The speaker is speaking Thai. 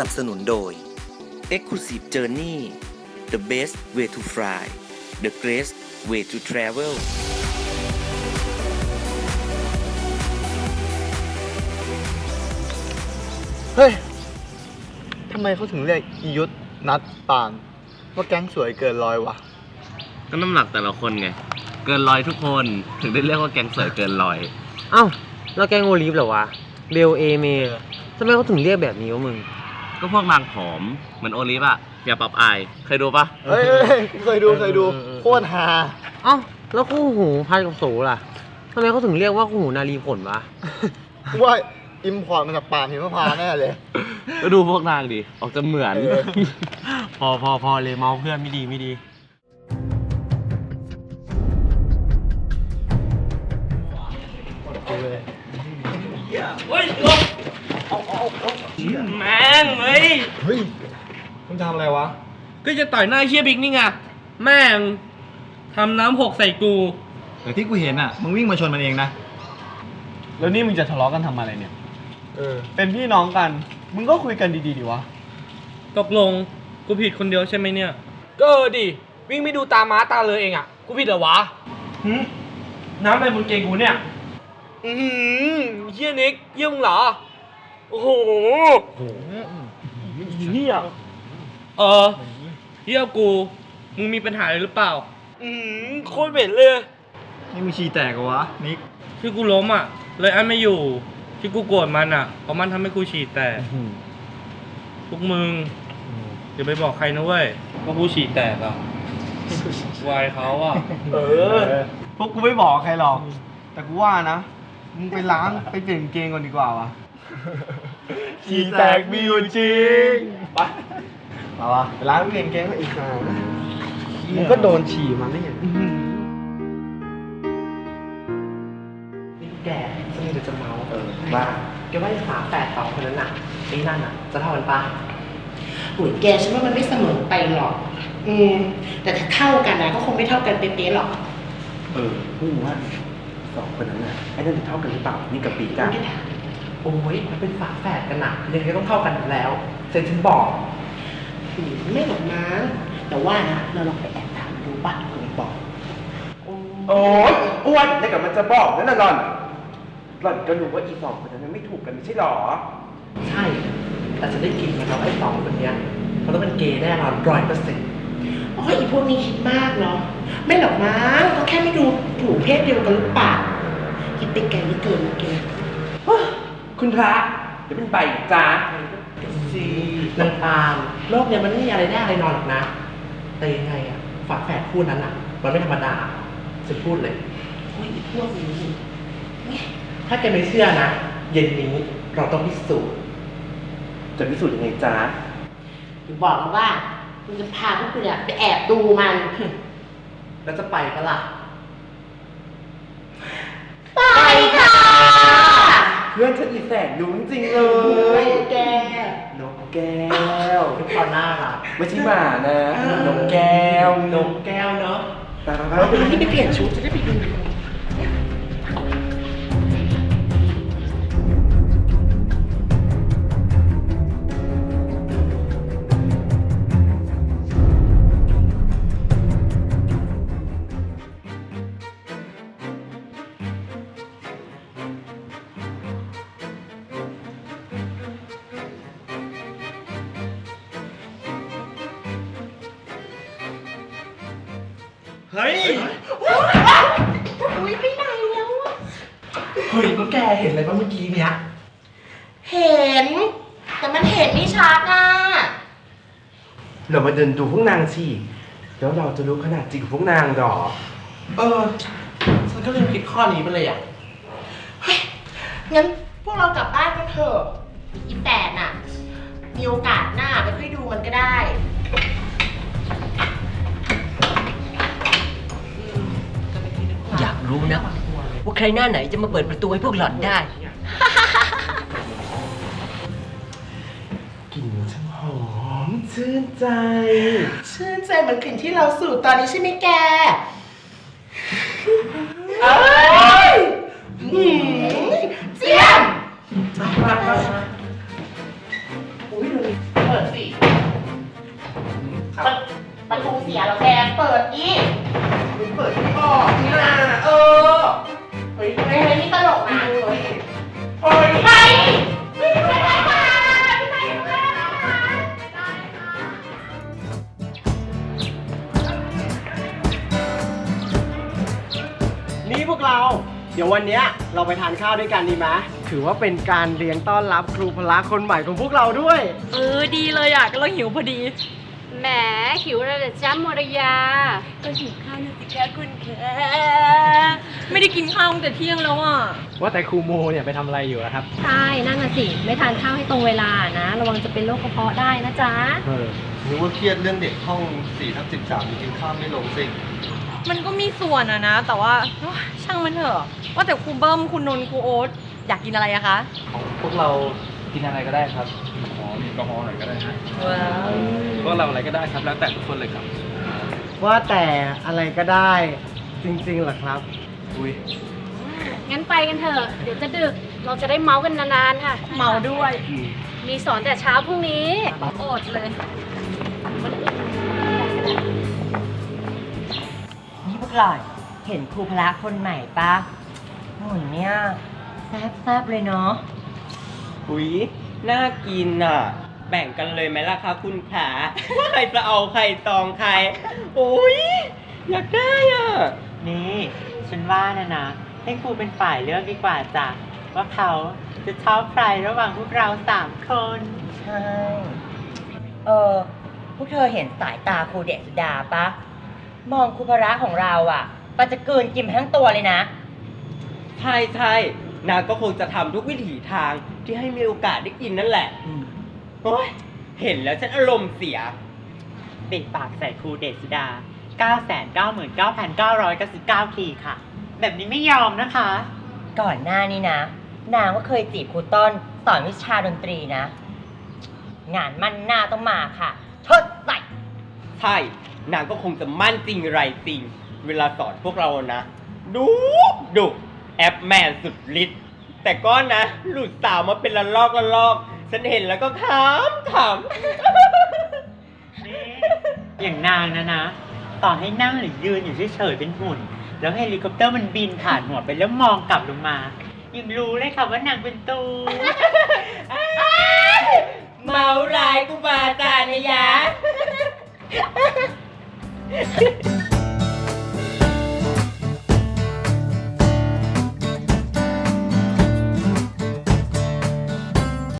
นับสนุนโดย Exclusive Journey The best way to fly The greatest way to travel เฮ้ย ทำไมเขาถึงเรียกอียุทธนัดปาน ว่าแก๊งสวยเกินร้อยวะ ก็น้ำหนักแต่ละคนไง เกินร้อยทุกคนถึงได้เรียกว่าแกงสวยเกินร้อย เอ้า แล้วแกงโอลิฟเหรอวะ เบลเอเมทำไมเขาถึงเรียกแบบนี้วะมึง ก็พวกนางผอมเหมือนโอลิฟอะอย่าปรับอายเคยดูปะเฮ้ยเฮ้ยเฮ้ยเคยดูเคยดูเออเออโคตรฮาเอ้าแล้วคู่หูพันกับโสล่ะทำไมเขาถึงเรียกว่าคู่หูนารีผลวะว่าอิมพอร์ตมาจากป่าหิมพานต์แน่เลย ก็ดูพวกนางดิออกจะเหมือน เออ พอพอพอเลยเมาเพื่อนไม่ดีไม่ดี แม่งเฮ้ย เฮ้ยมึงทำอะไรวะ ก็จะต่อยหน้าเฮียบิ๊กนี่ไง แม่งทำน้ำหกใส่กู แต่ที่กูเห็นอะ มึงวิ่งมาชนมันเองนะ แล้วนี่มึงจะทะเลาะกันทำอะไรเนี่ย เออ เป็นพี่น้องกัน มึงก็คุยกันดีๆดีวะ ตกลง กูผิดคนเดียวใช่ไหมเนี่ย ก็เออดิ วิ่งไม่ดูตาม้าตาเลยเองอะ กูผิดเหรอวะหืมน้ำอะไรบนเกงกูเนี่ย อือหือเฮียนิกเยี่ยมงเหรอ โอ้โหเฮียเออเฮียกู มึงมีปัญหาอะไรหรือเปล่า อืมโคตรเหม็นเลย นี่มึงชีแตกเหรอวะ นิกที่กูล้มอะ เลยอันไม่อยู่ ที่กูโกรธมันอะ เพราะมันทำให้กูฉี่แตก พวกมึงอย่าไปบอกใครนะเว้ยว่ากูฉี่แตกอะวายเขาอะ เออ พวกกูไม่บอกใครหรอก แต่กูว่านะ มึงไปล้างไปเปลี่ยนกางเกงก่อนดีกว่าวะ ฉี่แตกมีอยู่จริงไปมาวะไปล้างเปลี่ยนกางเกงก็อีกครั้งมึงก็โดนฉี่มาไม่เห็นแกจะมีเดี๋ยวจะเมาเออว่าแกว่าไอ้ฝาแฝดสองคนนั้นน่ะไอ้นั่นน่ะ จะเท่ากันปะหุยแกฉันว่ามันไม่เสมอไปหรอก อืม แต่ถ้าเท่ากันนะก็คงไม่เท่ากันเป๊ะๆหรอก เออพูดว่าสองคนนั้นน่ะไอ้นั่นจะเท่ากันหรือเปล่านี่กับปีกอะไม่ได้ถาม โอ้ยมันเป็นฝาแฝดกันน่ะยังไงต้องเท่ากันอยู่แล้วเซนฉันบอกอืมไม่หรอกมั้งแต่ว่านะเราลองไปแอบถามดูป่ะเผื่อบอกโอ้ยอ้วนแต่กับมันจะบอกนั่นน่ะหล่อนหล่อนก็รู้ว่าอีสองคนนั้นไม่ถูกกันไม่ใช่หรอ ใช่ แต่ฉันได้กลินมาแล้วไอ้สองคนเนี้ยเขาต้องเป็นเกย์แน่นอนร้อยเปอร์เซ็นต์โอ้ยอีพวกนี้คิดมากเนาะไม่หรอกมั้งก็แค่ไม่ดูถูกเพศเดียวกันหรือเปล่าคิดไปไกลเหลือเกินเมื่อกี้ คุณพระเดี๋ยวเป็นใบจ้าสินางปาล์มโลกเนี้ยมันไม่มีอะไรแน่อะไรนอนหรอกนะ แต่ยังไงอะฝาแฝดคู่นั้นอะมันไม่ธรรมดาฉันพูดเลย โอ้ยอีพวกนี้ถ้าแกไม่เชื่อนะ เย็นนี้เราต้องพิสูจน์จะพิสูจน์ยังไงจ๊ะอย่าบอกนะว่ามึงจะพาพวกกูเนี่ยไปแอบดูมัน แล้วจะไปปะล่ะ ไปค่ะ เพื่อนฉันอี แสนรู้จริงๆเลเฮ้ย ยแกนกแก้วเป็นคนน่ารักไม่ใช่หมานะ นกแก้วนกแก้วเนาะไปไปเราไปไปที่ไปเปลี่ยนชุดจะได้ไปดู เฮ้ย อุ้ยไปไหนแล้วอะเฮ้ยพวกแกเห็นอะไรบ้างเมื่อกี้เนี้ยเห็น แต่มันเห็นไม่ชัดอะเรามาเดินดูพวกนางสิแล้วเราจะรู้ขนาดจริงของพวกนางหรอ เออ ฉันก็ลืมคิดข้อนี้ไปเลยอะงั้นพวกเรากลับบ้านกันเถอะอีแปดน่ะ มีโอกาสหน้าไปค่อยดูมันก็ได้ รู้นะว่าใครหน้าไหนจะมาเปิดประตูให้พวกหล่อนได้ กลิ่นช่างหอมชื่นใจ ชื่นใจเหมือนกลิ่นที่เราสูดตอนนี้ใช่ไหมแกเอ้ย ววันเนี้ยเราไปทานข้าวด้วยกันดีไหมถือว่าเป็นการเลี้ยงต้อนรับครูพละคนใหม่ของพวกเราด้วย เออดีเลยอะก็เราหิวพอดี แหมหิวแล้วเหรอจ้ามรยา ก็หิวข้าวนะสิคะคุณแค่ไม่ได้กินข้าวตั้งแต่เที่ยงแล้วอะ ว่าแต่ครูโมเนี่ยไปทำอะไรอยู่อะครับ ใช่นั่นน่ะสิ ไม่ทานข้าวให้ตรงเวลานะ ระวังจะเป็นโรคกระเพาะได้นะจ๊ะ เออ นึกว่าเครียดเรื่องเด็กห้อง4ทับ13กินข้าวไม่ลงสิ มันก็มีส่วนอะนะ แต่ว่าโอ๊ยช่างมันเถอะ ว่าแต่ครูเบิ้มคุณนนท์ครูโอ๊ตอยากกินอะไรอะคะพวกเรากินอะไรก็ได้ครับอ๋อมีกระหอหน่อยก็ได้ฮะว้าวพวกเราอะไรก็ได้ครับแล้วแต่ทุกคนเลยครับ ว่าแต่อะไรก็ได้จริงๆเหรอครับ อุ้ยงั้นไปกันเถอะ เดี๋ยวจะดึก เราจะได้เมาส์กันนานๆค่ะ เมาด้วย มีสอนแต่เช้าพรุ่งนี้ อดเลยนี่พวก หล่อนเห็นครูพละคนใหม่ปะหุ่นเนี่ยแซ่บๆเลยเนาะอุ๊ยน่ากินอะ แบ่งกันเลยไหมล่ะคะคุณขาว่าใครจะเอาใครตองใครอุ๊ยอยากได้อะ นี่ฉันว่านะนะ ให้ครูเป็นฝ่ายเลือกดีกว่าจ้ะว่าเขาจะชอบใครระหว่างพวกเราสามคน ใช่ เออพวกเธอเห็นสายตาครูเดชดาปะ มองครูพระของเราอะปะจะเกินกินทั้งตัวเลยนะ ใช่ใช่นางก็คงจะทำทุกวิถีทางที่ให้มีโอกาสได้กินนั่นแหละโอ้ยเห็นแล้วฉันอารมณ์เสียปิดปากใส่ครูเดชสุดา 999,999ทีค่ะ แบบนี้ไม่ยอมนะคะ ก่อนหน้านี้นะ นางก็เคยจีบครูต้นสอนวิชาดนตรีนะ งานมันหน้าต้องมาค่ะทด ใช่ นางก็คงจะมั่นจริงไรจริง เวลาสอนพวกเรานะ ดูดุแอปแมนสุดฤทธิ์แต่ก็นะ หลุดสาวมาเป็นละลอกละลอก ฉันเห็นแล้วก็ขำขำอย่างนางนะนะ ต่อให้นั่งหรือยืนอยู่เฉยๆเป็นหุ่น แล้วเฮลิคอปเตอร์มันบินผ่านหัวไปแล้วมองกลับลงมา ยังรู้เลยค่ะว่านางเป็นตูเ